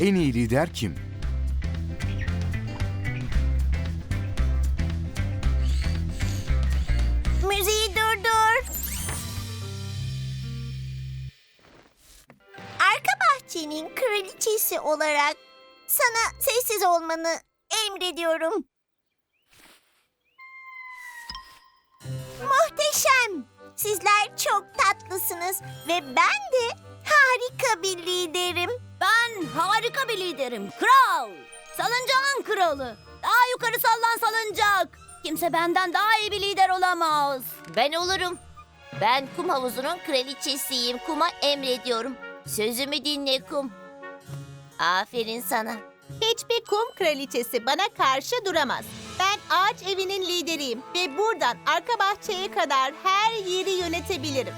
En iyi lider kim? Müziği durdur. Arka bahçenin kraliçesi olarak sana sessiz olmanı emrediyorum. Muhteşem. Sizler çok tatlısınız ve ben de harika bir liderim. Ben harika bir liderim. Kral. Salıncağın kralı. Daha yukarı sallan salıncak. Kimse benden daha iyi bir lider olamaz. Ben olurum. Ben kum havuzunun kraliçesiyim. Kuma emrediyorum. Sözümü dinle kum. Aferin sana. Hiçbir kum kraliçesi bana karşı duramaz. Ben ağaç evinin lideriyim ve buradan arka bahçeye kadar her yeri yönetebilirim.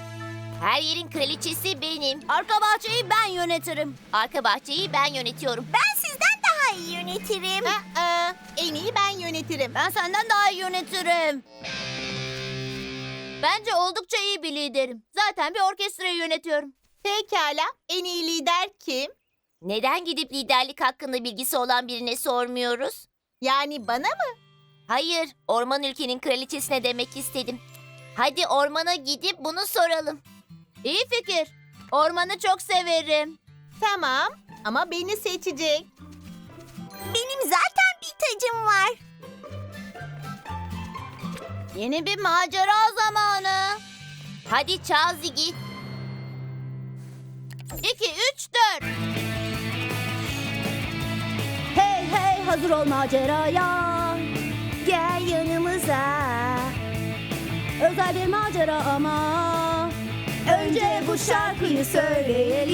Her yerin kraliçesi benim. Arka bahçeyi ben yönetirim. Arka bahçeyi ben yönetiyorum. Ben sizden daha iyi yönetirim. Aa, en iyi ben yönetirim. Ben senden daha iyi yönetirim. Bence oldukça iyi bir liderim. Zaten bir orkestrayı yönetiyorum. Pekala, en iyi lider kim? Neden gidip liderlik hakkında bilgisi olan birine sormuyoruz? Yani bana mı? Hayır, orman ülkenin kraliçesine demek istedim. Hadi ormana gidip bunu soralım. İyi fikir. Ormanı çok severim. Tamam ama beni seçecek. Benim zaten bir tacım var. Yeni bir macera zamanı. Hadi çal Ziggy. 2, 3, 4. Hey hey hazır ol maceraya. Gel yanımıza. Özel bir macera ama. Önce bu şarkıyı söyleyelim.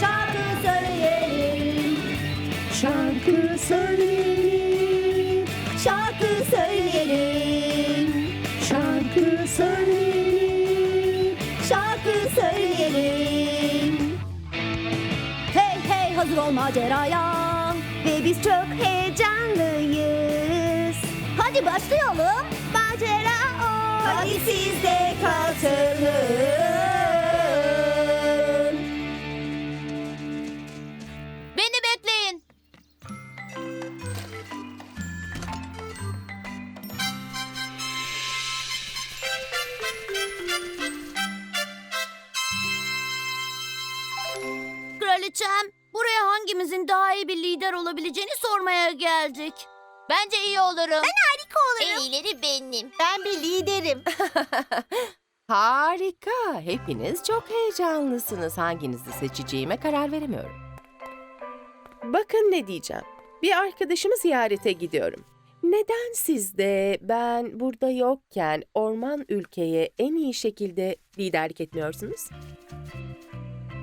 Şarkı söyleyelim. Şarkı söyleyelim, Şarkı söyleyelim. şarkı söyleyelim. Şarkı söyleyelim. Hey hey hazır ol maceraya. Ve biz çok heyecanlıyız. Hadi başlayalım. Macera o. Hadi siz de katılın. Beni bekleyin. Kraliçem, buraya hangimizin daha iyi bir lider olabileceğini sormaya geldik. Bence iyi olurum. Harika En olurum. iyileri benim. Ben bir liderim. Harika. Hepiniz çok heyecanlısınız. Hanginizi seçeceğime karar veremiyorum. Bakın ne diyeceğim. Bir arkadaşımı ziyarete gidiyorum. Neden siz de ben burada yokken orman ülkeye en iyi şekilde liderlik etmiyorsunuz?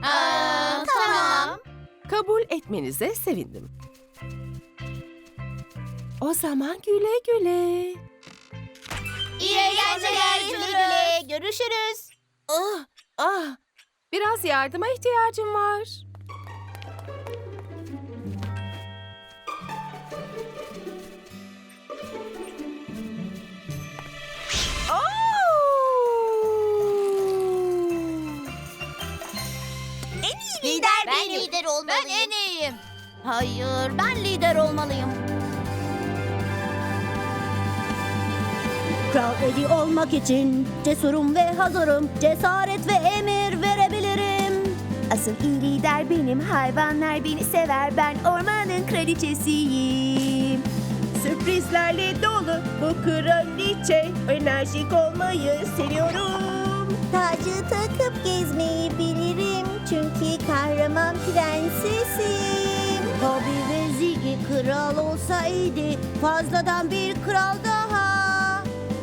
Aa, tamam. Kabul etmenize sevindim. O zaman güle güle. İyi eğlenceler Güle Güle görüşürüz. Ah, ah. Biraz yardıma ihtiyacım var. Lider Ben benim. lider Ben olmalıyım. en iyiyim. Hayır, ben lider olmalıyım. Kral Edi olmak için cesurum ve hazırım. Cesaret ve emir verebilirim. Asıl iyi lider benim. Hayvanlar beni sever. Ben ormanın kraliçesiyim. Sürprizlerle dolu bu kraliçe enerjik olmayı seviyorum. Tacı takıp gezmeyi bilirim. Çünkü kahraman prensesim. Bobby ve Ziggy kral olsaydı fazladan bir kral daha.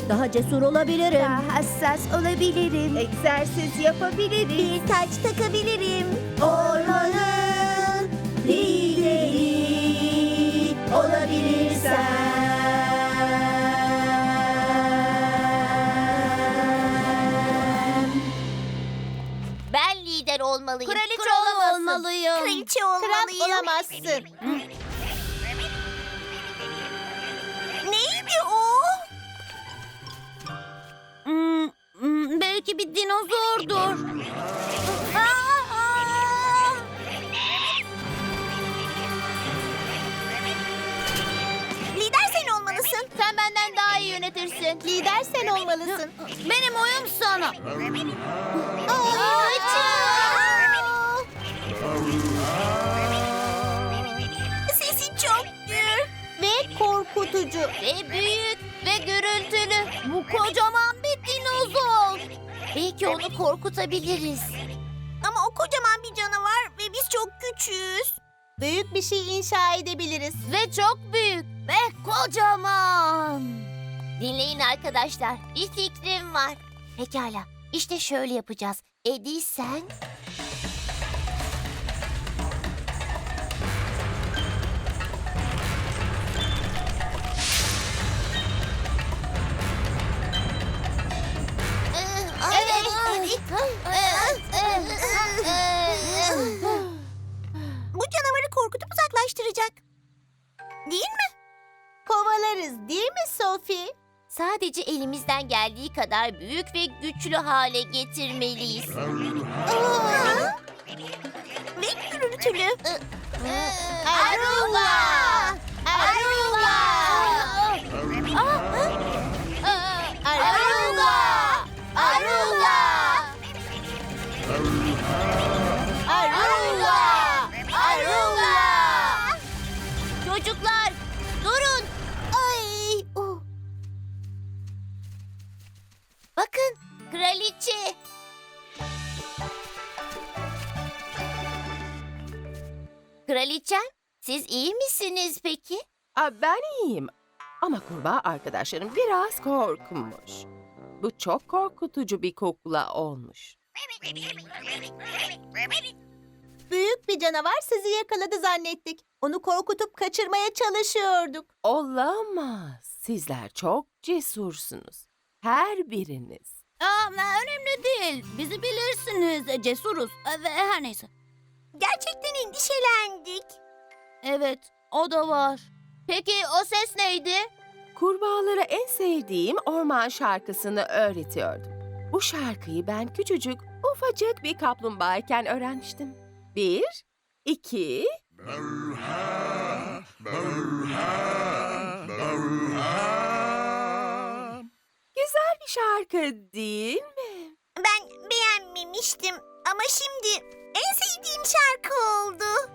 Daha cesur olabilirim. Daha hassas olabilirim. Egzersiz yapabiliriz. Bir taç takabilirim. Ormanın lideri olabilirsem. Ben lider olmalıyım. Kraliçe Kral olamazsın. olmalıyım. Kraliçe Kral olmalıyım. olamazsın. Neydi Hmm, hmm, belki bir dinozordur. Lider sen olmalısın. Sen benden daha iyi yönetirsin. Lider sen olmalısın. Benim oyum sana. Sesi çok gür. Ve korkutucu. Ve büyük ve gürültülü. Bu koca Belki onu korkutabiliriz. Ama o kocaman bir canavar ve biz çok küçüğüz. Büyük bir şey inşa edebiliriz. Ve çok büyük. Ve kocaman. Dinleyin arkadaşlar. Bir fikrim var. Pekala. İşte şöyle yapacağız. Edi sen... Bu canavarı korkutup uzaklaştıracak. Değil mi? Kovalarız değil mi Sophie? Sadece elimizden geldiği kadar büyük ve güçlü hale getirmeliyiz. Ve gürültülü. Aruba! Bakın kraliçe. Kraliçem siz iyi misiniz peki? Aa, ben iyiyim. Ama kurbağa arkadaşlarım biraz korkmuş. Bu çok korkutucu bir kukla olmuş. Büyük bir canavar sizi yakaladı zannettik. Onu korkutup kaçırmaya çalışıyorduk. Olamaz. Sizler çok cesursunuz. Her biriniz. Aa, önemli değil. Bizi bilirsiniz. E, Cesuruz. E, Ve her neyse. Gerçekten endişelendik. Evet, o da var. Peki o ses neydi? Kurbağalara en sevdiğim orman şarkısını öğretiyordum. Bu şarkıyı ben küçücük, ufacık bir kaplumbağayken öğrenmiştim. Bir, iki... Güzel bir şarkı değil mi? Ben beğenmemiştim ama şimdi en sevdiğim şarkı oldu.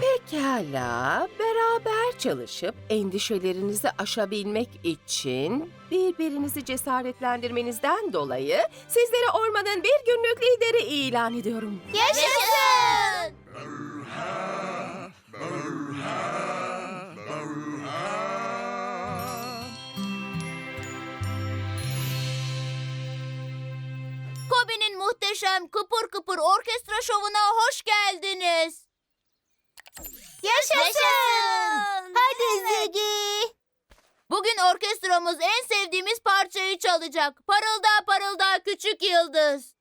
Pekala, beraber çalışıp endişelerinizi aşabilmek için birbirinizi cesaretlendirmenizden dolayı sizlere ormanın bir günlük lideri ilan ediyorum. Yaşasın! Kobi'nin muhteşem kıpır kıpır orkestra şovuna hoş geldiniz. Yaşasın! Hadi Ziggy! Bugün orkestramız en sevdiğimiz parçayı çalacak. Parılda parılda küçük yıldız.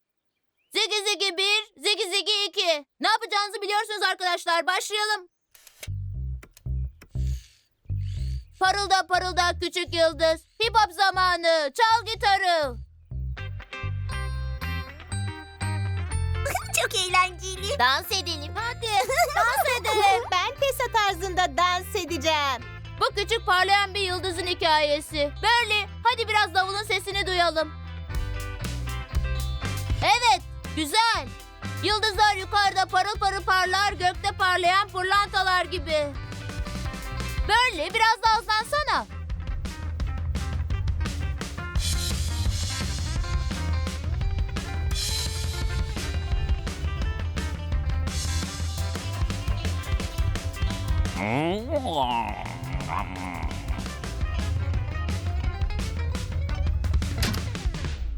Zigi zigi bir, zigi zigi iki. Ne yapacağınızı biliyorsunuz arkadaşlar. Başlayalım. Parılda parılda küçük yıldız. Hip hop zamanı. Çal gitarı. Çok eğlenceli. Dans edelim. Hadi. Dans edelim. Ben Tessa tarzında dans edeceğim. Bu küçük parlayan bir yıldızın hikayesi. Burley, hadi biraz davulun sesini duyalım. Evet, güzel. Yıldızlar yukarıda parıl parıl parlar, gökte parlayan pırlantalar gibi. Burley, biraz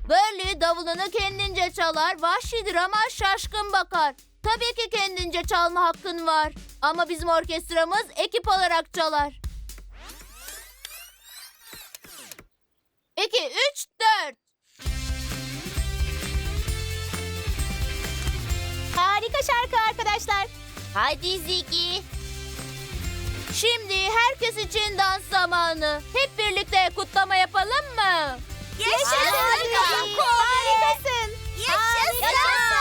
Burley davulunu kendince çalar, vahşidir ama şaşkın bakar. Tabii ki kendince çalma hakkın var. Ama bizim orkestramız ekip olarak çalar. İki, üç, dört. Harika şarkı arkadaşlar. Hadi Ziggy. Şimdi herkes için dans zamanı. Hep birlikte kutlama yapalım mı? Yaşasın! Harikasın! Yaşasın! Yaşasın!